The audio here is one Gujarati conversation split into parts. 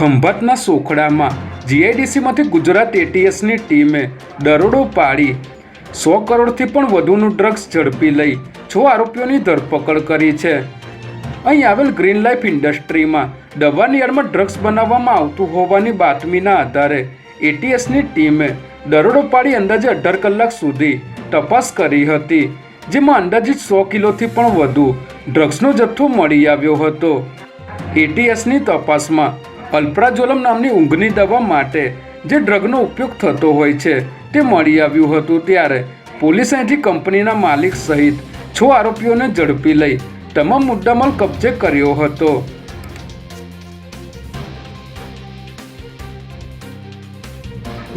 ખંભાતના સોખડામાં જીઆઈડીસીમાંથી ગુજરાત એટીએસની ટીમે દરોડો પાડી. સો કરોડથી પણ વધુનું ડ્રગ્સ ઝડપી લઈ છ આરોપીઓની ધરપકડ કરી છે. અહીં આવેલ ગ્રીન લાઈફ ઇન્ડસ્ટ્રીમાં દવાની યાર્ડમાં ડ્રગ્સ બનાવવામાં આવતું હોવાની બાતમીના આધારે એટીએસની ટીમે દરોડો પાડી અંદાજે અઢાર કલાક સુધી તપાસ કરી હતી, જેમાં અંદાજિત સો કિલોથી પણ વધુ ડ્રગ્સનો જથ્થો મળી આવ્યો હતો. એટીએસની તપાસમાં અલ્પ્રાઝોલમ નામની ઊંઘની દવા માટે જે ડ્રગનો ઉપયોગ થતો હોય છે, તે મળી આવ્યું હતું ત્યારે પોલીસે અહીંથી કંપનીના માલિક સહિત છ આરોપીઓને ઝડપી લઈ તમામ મુદ્દામાલ કબજે કર્યો હતો.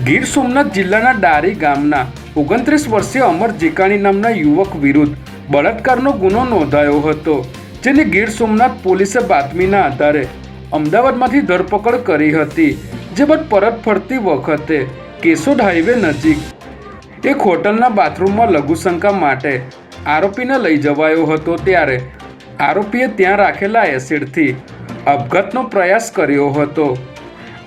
ગીર સોમનાથ જિલ્લાના ડારી ગામના ઓગણત્રીસ વર્ષીય અમર જીકાણી નામના યુવક વિરુદ્ધ બળાત્કારનો ગુનો નોંધાયો હતો, જેની ગીર સોમનાથ પોલીસે બાતમીના આધારે અમદાવાદમાંથી ધરપકડ કરી હતી, જે બાદ પરત ફરતી વખતે કેશોદ હાઈવે નજીક એક હોટલના બાથરૂમમાં લઘુશંકા માટે આરોપીને લઈ જવાયો હતો ત્યારે આરોપીએ ત્યાં રાખેલા એસિડથી અપઘાતનો પ્રયાસ કર્યો હતો.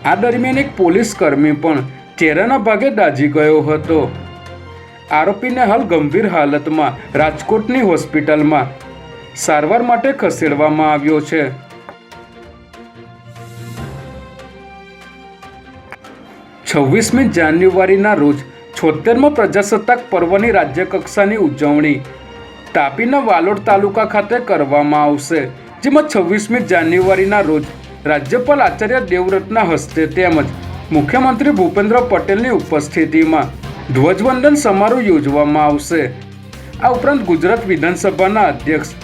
આ દરમિયાન એક પોલીસ કર્મી પણ ચહેરાના ભાગે દાઝી ગયો હતો. આરોપીને હાલ ગંભીર હાલતમાં રાજકોટની હોસ્પિટલમાં સારવાર માટે ખસેડવામાં આવ્યો છે. છવ્વીસમી જાન્યુઆરીના રોજ છોતેરમો પ્રજાસત્તાક પર્વની રાજ્યકક્ષાની ઉજવણી તાપીના વાલોડ તાલુકા ખાતે કરવામાં આવશે, જેમાં છવ્વીસમી જાન્યુઆરીના રોજ રાજ્યપાલ આચાર્ય દેવવ્રતના હસ્તે તેમજ મુખ્યમંત્રી ભૂપેન્દ્ર પટેલની ઉપસ્થિતિમાં ધ્વજવંદન સમારોહ યોજવામાં આવશે. આ ઉપરાંત ગુજરાત વિધાનસભાના અધ્યક્ષ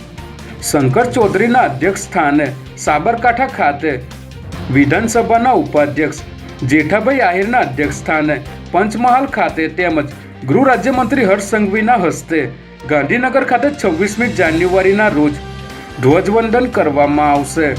શંકર ચૌધરીના અધ્યક્ષ સ્થાને સાબરકાંઠા ખાતે વિધાનસભાના ઉપાધ્યક્ષ જેઠાભાઈ આહિરના અધ્યક્ષ સ્થાને પંચમહાલ ખાતે તેમજ ગૃહ રાજ્યમંત્રી હર્ષ સંઘવીના હસ્તે ગાંધીનગર ખાતે છવ્વીસમી જાન્યુઆરીના રોજ ધ્વજવંદન કરવામાં આવશે.